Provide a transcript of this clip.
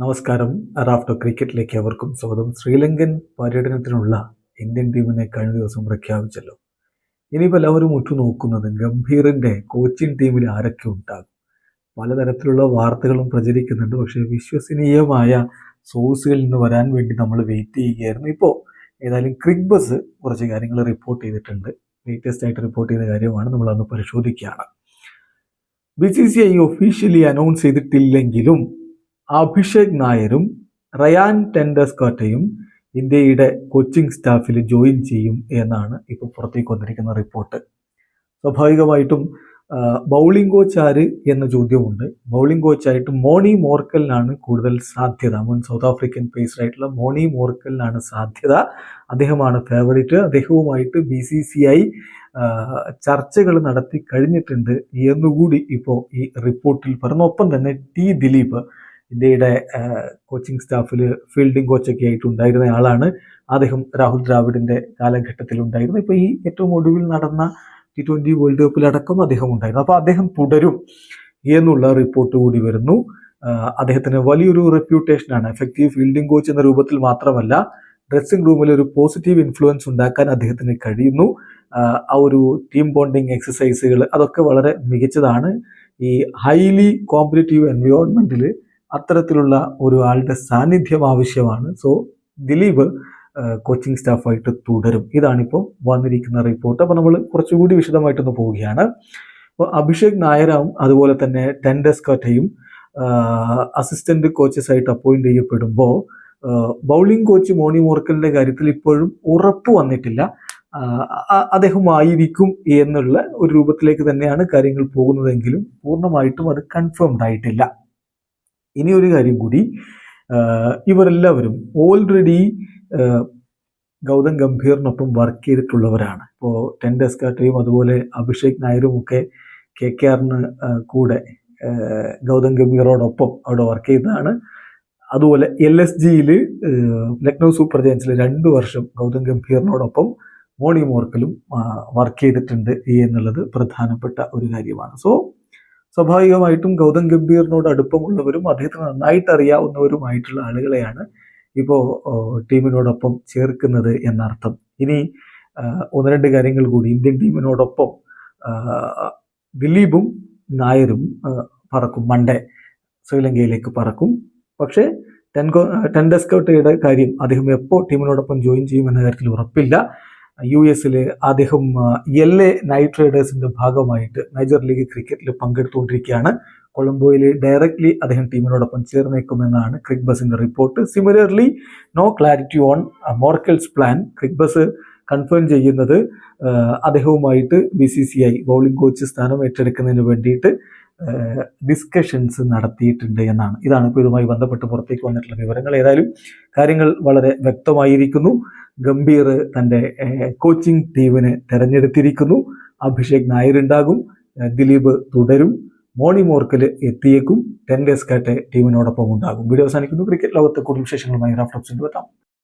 നമസ്കാരം. റാഫ്റ്റോ ക്രിക്കറ്റിലേക്ക് അവർക്കും സ്വാഗതം. ശ്രീലങ്കൻ പര്യടനത്തിനുള്ള ഇന്ത്യൻ ടീമിനെ കഴിഞ്ഞ ദിവസം പ്രഖ്യാപിച്ചല്ലോ. ഇനിയിപ്പോൾ എല്ലാവരും ഉറ്റുനോക്കുന്നത് ഗംഭീറിന്റെ കോച്ചിങ് ടീമിൽ ആരൊക്കെ ഉണ്ടാകും? പലതരത്തിലുള്ള വാർത്തകളും പ്രചരിക്കുന്നുണ്ട്. പക്ഷേ വിശ്വസനീയമായ സോഴ്സുകളിൽ നിന്ന് വരാൻ വേണ്ടി നമ്മൾ വെയിറ്റ് ചെയ്യുകയായിരുന്നു. ഇപ്പോൾ ഏതായാലും ക്രിക് ബസ് കുറച്ച് കാര്യങ്ങൾ റിപ്പോർട്ട് ചെയ്തിട്ടുണ്ട്. ലേറ്റസ്റ്റ് ആയിട്ട് റിപ്പോർട്ട് ചെയ്ത കാര്യമാണ് നമ്മളന്ന് പരിശോധിക്കുകയാണ്. B C C I officially announce ചെയ്തിട്ടില്ലെങ്കിലും Abhishek നായരും റയാൻ ടെൻഡസ്കോട്ടയും ഇന്ത്യയുടെ കോച്ചിങ് സ്റ്റാഫിൽ ജോയിൻ ചെയ്യും എന്നാണ് ഇപ്പോൾ പുറത്തേക്ക് വന്നിരിക്കുന്ന റിപ്പോർട്ട്. സ്വാഭാവികമായിട്ടും ബൗളിംഗ് കോച്ച് ആര് എന്ന ചോദ്യമുണ്ട്. ബൗളിംഗ് കോച്ചായിട്ട് മോണി മോർക്കലിനാണ് കൂടുതൽ സാധ്യത. മുൻ സൗത്ത് ആഫ്രിക്കൻ പേസറായിട്ടുള്ള മോണി മോർക്കലിനാണ് സാധ്യത. അദ്ദേഹമാണ് ഫേവറേറ്റ്. അദ്ദേഹവുമായിട്ട് ബി സി സി ഐ ചർച്ചകൾ നടത്തി കഴിഞ്ഞിട്ടുണ്ട് എന്നുകൂടി ഇപ്പോൾ ഈ റിപ്പോർട്ടിൽ പറഞ്ഞു ഒപ്പം തന്നെ ടി ദിലീപ് ഇന്ത്യയുടെ കോച്ചിങ് സ്റ്റാഫിൽ ഫീൽഡിംഗ് കോച്ചൊക്കെ ആയിട്ട് ഉണ്ടായിരുന്ന ആളാണ്. അദ്ദേഹം രാഹുൽ ദ്രാവിഡിന്റെ കാലഘട്ടത്തിൽ ഉണ്ടായിരുന്നു. ഇപ്പോൾ ഈ ഏറ്റവും ഒടുവിൽ നടന്ന ടി ട്വന്റി വേൾഡ് കപ്പിലടക്കം അദ്ദേഹം ഉണ്ടായിരുന്നു. അപ്പോൾ അദ്ദേഹം തുടരും എന്നുള്ള റിപ്പോർട്ട് കൂടി വരുന്നു. അദ്ദേഹത്തിന് വലിയൊരു റെപ്യൂട്ടേഷനാണ് എഫക്റ്റീവ് ഫീൽഡിംഗ് കോച്ച് എന്ന രൂപത്തിൽ മാത്രമല്ല ഡ്രസ്സിംഗ് റൂമിൽ ഒരു പോസിറ്റീവ് ഇൻഫ്ലുവൻസ് ഉണ്ടാക്കാൻ അദ്ദേഹത്തിന് കഴിയുന്നു. ആ ഒരു ടീം ബോണ്ടിങ് എക്സസൈസുകൾ അതൊക്കെ വളരെ മികച്ചതാണ്. ഈ ഹൈലി കോമ്പറ്റീവ് എൻവയോൺമെന്റിൽ അത്തരത്തിലുള്ള ഒരു ആളുടെ സാന്നിധ്യം ആവശ്യമാണ്. സോ ദിലീപ് കോച്ചിങ് സ്റ്റാഫായിട്ട് തുടരും. ഇതാണിപ്പോൾ വന്നിരിക്കുന്ന റിപ്പോർട്ട് അപ്പോൾ നമ്മൾ കുറച്ചുകൂടി വിശദമായിട്ടൊന്ന് പോവുകയാണ്. അപ്പോൾ അഭിഷേക് നായരാവും അതുപോലെ തന്നെ ടെൻഡസ്കോറ്റയും അസിസ്റ്റന്റ് കോച്ചസ് ആയിട്ട് അപ്പോയിന്റ് ചെയ്യപ്പെടുമ്പോൾ ബൗളിംഗ് കോച്ച് മോണി മോർക്കലിന്റെ കാര്യത്തിൽ ഇപ്പോഴും ഉറപ്പ് വന്നിട്ടില്ല. അദ്ദേഹമായിരിക്കും എന്നുള്ള ഒരു രൂപത്തിലേക്ക് തന്നെയാണ് കാര്യങ്ങൾ പോകുന്നതെങ്കിലും പൂർണമായിട്ടും അത് കൺഫേംഡ് ആയിട്ടില്ല. ഇനി ഒരു കാര്യം കൂടി. ഇവരെല്ലാവരും ഓൾറെഡി ഗൗതം ഗംഭീറിനൊപ്പം വർക്ക് ചെയ്തിട്ടുള്ളവരാണ്. ഇപ്പോൾ ടെൻ ഡെസ്കാട്ടയും അതുപോലെ അഭിഷേക് നായരും ഒക്കെ കെ കെ ആറിന് കൂടെ ഗൗതം ഗംഭീറോടൊപ്പം അവിടെ വർക്ക് ചെയ്തതാണ്. അതുപോലെ എൽ എസ് ജിയിൽ ലക്നൗ സൂപ്പർ ജയൻസിൽ രണ്ട് വർഷം ഗൗതം ഗംഭീറിനോടൊപ്പം മോണി മോർക്കലും വർക്ക് ചെയ്തിട്ടുണ്ട് എന്നുള്ളത് പ്രധാനപ്പെട്ട ഒരു കാര്യമാണ്. സോ സ്വാഭാവികമായിട്ടും ഗൗതം ഗംഭീറിനോട് അടുപ്പമുള്ളവരും അദ്ദേഹത്തിന് നന്നായിട്ട് അറിയാവുന്നവരുമായിട്ടുള്ള ആളുകളെയാണ് ഇപ്പോൾ ടീമിനോടൊപ്പം ചേർക്കുന്നത് എന്നർത്ഥം. ഇനി ഒന്ന് രണ്ട് കാര്യങ്ങൾ കൂടി. ഇന്ത്യൻ ടീമിനോടൊപ്പം ദിലീപും നായരും പറക്കും. മണ്ടേ ശ്രീലങ്കയിലേക്ക് പറക്കും. പക്ഷേ ടെൻകോ ടെൻഡസ്കോട്ടയുടെ കാര്യം അദ്ദേഹം എപ്പോൾ ടീമിനോടൊപ്പം ജോയിൻ ചെയ്യുമെന്ന കാര്യത്തിൽ ഉറപ്പില്ല. യു എസിൽ അദ്ദേഹം എൽ എ നൈറ്റ് റൈഡേഴ്സിന്റെ ഭാഗമായിട്ട് മേജർ ലീഗ് ക്രിക്കറ്റിൽ പങ്കെടുത്തുകൊണ്ടിരിക്കുകയാണ്. കൊളംബോയിൽ ഡയറക്ട്ലി അദ്ദേഹം ടീമിനോടൊപ്പം ചേർന്നേക്കുമെന്നാണ് ക്രിക് ബസിന്റെ report similarly no clarity on Morkel's plan Cricbuzz confirm ചെയ്യുന്നത് അദ്ദേഹവുമായിട്ട് B C C I bowling coach സ്ഥാനം ഏറ്റെടുക്കുന്നതിന് വേണ്ടിയിട്ട് ഡിസ്കഷൻസ് നടത്തിയിട്ടുണ്ട് എന്നാണ്. ഇതാണ് ഇപ്പോൾ ഇതുമായി ബന്ധപ്പെട്ട് പുറത്തേക്ക് വന്നിട്ടുള്ള വിവരങ്ങൾ. ഏതായാലും കാര്യങ്ങൾ വളരെ വ്യക്തമായിരിക്കുന്നു. ഗംഭീർ തന്റെ കോച്ചിങ് ടീമിനെ തിരഞ്ഞെടുത്തിരിക്കുന്നു. അഭിഷേക് നായർ ഉണ്ടാകും ദിലീപ് തുടരും. മോണി മോർക്കിൽ എത്തിയേക്കും. ടെൻ ഡേസ് കാട്ടെ ടീമിനോടൊപ്പം ഉണ്ടാകും. വീഡിയോ അവസാനിക്കുന്നു. ക്രിക്കറ്റ് ലോകത്തെ കൂടുതൽ വിശേഷങ്ങളുമായി റാഫ്റ്റോപ്സിന്റെ എത്താം.